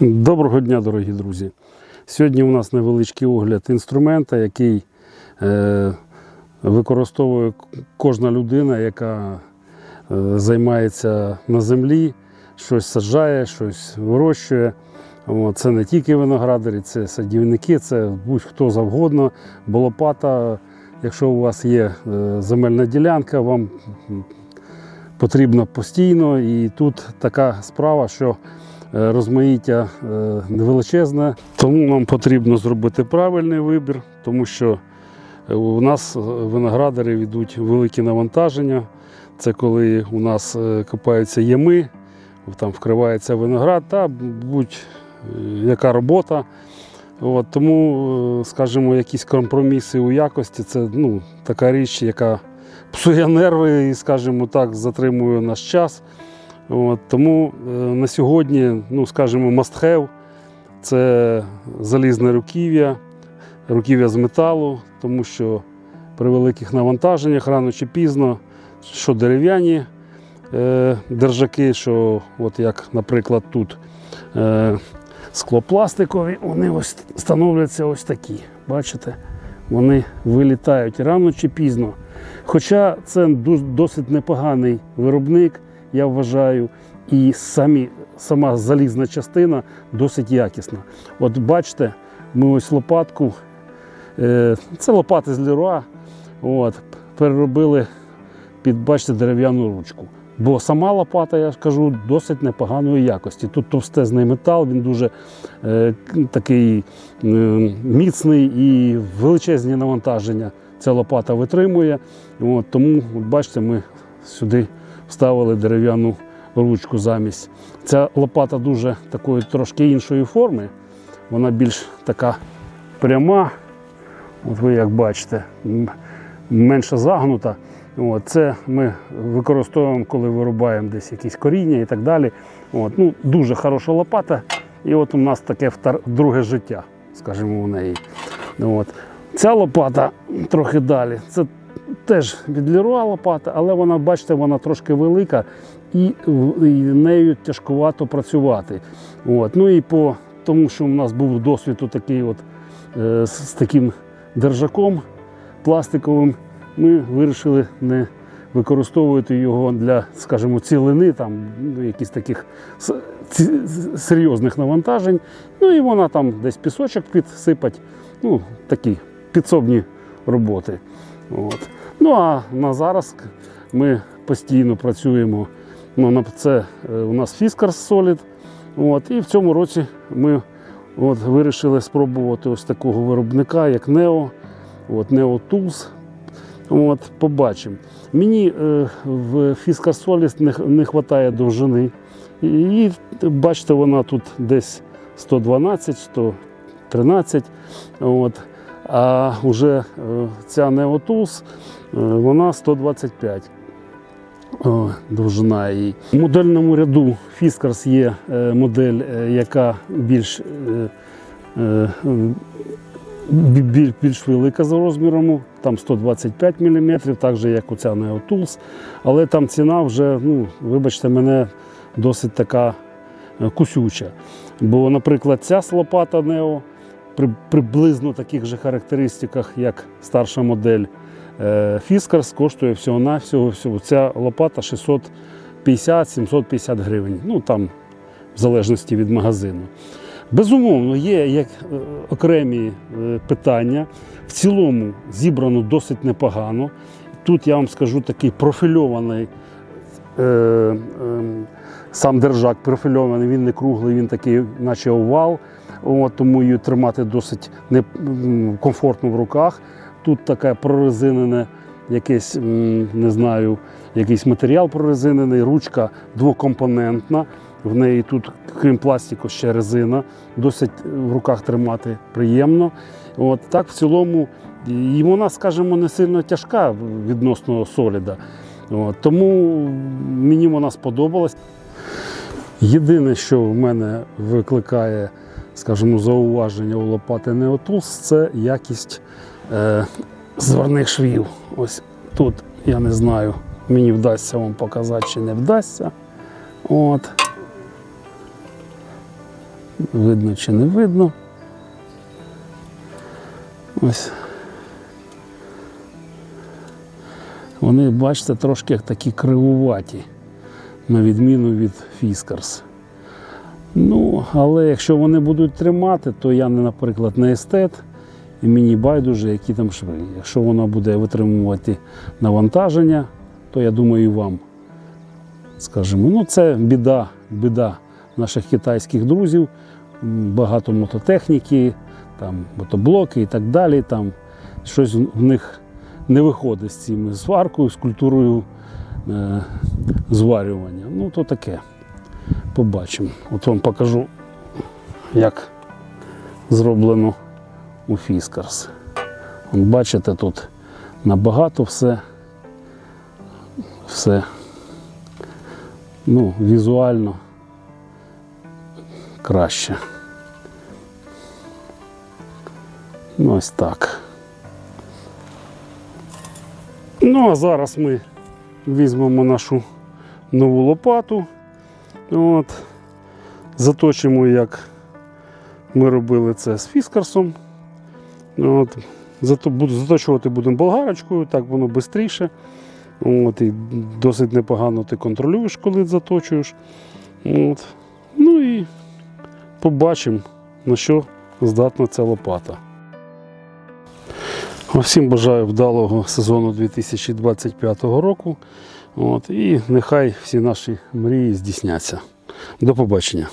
Доброго дня, дорогі друзі. Сьогодні у нас невеличкий огляд інструмента, який е, використовує кожна людина, яка е, займається на землі, щось саджає, щось вирощує. Це не тільки виноградарі, це садівники, це будь-хто завгодно, бо лопата, якщо у вас є е, земельна ділянка, вам потрібно постійно. І тут така справа, що розмаїття е, невеличезне, тому нам потрібно зробити правильний вибір, тому що е, у нас е, виноградарів йдуть великі навантаження. Це коли у нас е, копаються ями, там вкривається виноград та будь-яка робота. От, тому, е, скажімо, якісь компроміси у якості це ну, така річ, яка псує нерви і, скажімо так, затримує наш час. От, тому е, на сьогодні, ну, скажімо, have – це залізне руків'я, руків'я з металу, тому що при великих навантаженнях рано чи пізно, що дерев'яні е, держаки, що, от як, наприклад, тут е, склопластикові, вони ось становляться ось такі. Бачите? Вони вилітають рано чи пізно. Хоча це досить непоганий виробник, я вважаю, і самі, сама залізна частина досить якісна. От бачите, ми ось лопатку, е, це лопати з Леруа, от, переробили під бачите, дерев'яну ручку. Бо сама лопата, я ж кажу, досить непоганої якості. Тут товстезний метал, він дуже е, такий е, міцний і величезні навантаження ця лопата витримує. От, тому, от бачите, ми сюди вставили дерев'яну ручку замість. Ця лопата дуже такої трошки іншої форми. Вона більш така пряма. От ви як бачите, менше загнута. От, це ми використовуємо, коли вирубаємо десь якісь коріння і так далі. От, ну, дуже хороша лопата. І от у нас таке втор- друге життя, скажімо, у неї. От. Ця лопата трохи далі. Це теж від Леруа лопата, але вона, бачите, вона трошки велика і, і нею тяжкувато працювати. От. Ну і по тому, що у нас був досвід такий от, е, з, таким держаком пластиковим, ми вирішили не використовувати його для, скажімо, цілини, там, ну, якісь таких серйозних навантажень. Ну і вона там десь пісочок підсипать. Ну, такі підсобні роботи. От. Ну а на зараз ми постійно працюємо. Ну, це е, у нас Fiskars Solid. От, і в цьому році ми от, вирішили спробувати ось такого виробника, як Neo. От, Neo Tools. От, побачимо. Мені е, в Fiskars Solid не, не вистачає довжини. І, бачите, вона тут десь 112, 113. От. А вже е, ця Tools, е, вона 125. Довжина її. У модельному ряду Fiskars є е, модель, яка більш, бі- біль- більш велика за розміром, там 125 мм, так же як оця Tools. Але там ціна вже, ну, вибачте мене, досить така кусюча. Бо, наприклад, ця лопата Neo при приблизно таких же характеристиках, як старша модель е, Fiskars, коштує всього-навсього всього. Ця лопата 650-750 гривень. Ну там в залежності від магазину. Безумовно, є як е, окремі е, питання. В цілому зібрано досить непогано. Тут я вам скажу такий профільований е, е, сам держак профільований, він не круглий, він такий, наче овал. Тому її тримати досить комфортно в руках. Тут таке прорезинене, якесь, не знаю, якийсь матеріал прорезинений, ручка двокомпонентна. В неї тут, крім пластику, ще резина. Досить в руках тримати приємно. От, так, в цілому, і вона, скажімо, не сильно тяжка відносно соліда. От, тому мені вона сподобалась. Єдине, що в мене викликає, скажімо, зауваження у лопати Neotools, це якість е, зверних швів. Ось тут я не знаю, мені вдасться вам показати чи не вдасться. От. Видно чи не видно. Ось. Вони, бачите, трошки такі кривуваті, на відміну від Фіскарс. Ну, але якщо вони будуть тримати, то я, наприклад, не естет, і мені байдуже, які там шви. Якщо вона буде витримувати навантаження, то я думаю, вам скажімо, ну це біда, біда наших китайських друзів. Багато мототехніки, там мотоблоки і так далі. Там щось в них не виходить з цими сваркою, з культурою е, зварювання. Ну, то таке. Побачимо. От вам покажу, як зроблено у Фіскарс. Бачите, тут набагато все, все ну, візуально краще. Ну, ось так. Ну, а зараз ми візьмемо нашу нову лопату. От, заточимо, як ми робили це з фіскарсом. От, зато, буду, заточувати будемо болгарочкою, так воно швидше. От, і досить непогано ти контролюєш, коли заточуєш. От. Ну і побачимо, на що здатна ця лопата. Всім бажаю вдалого сезону 2025 року. От, і нехай всі наші мрії здійсняться. До побачення.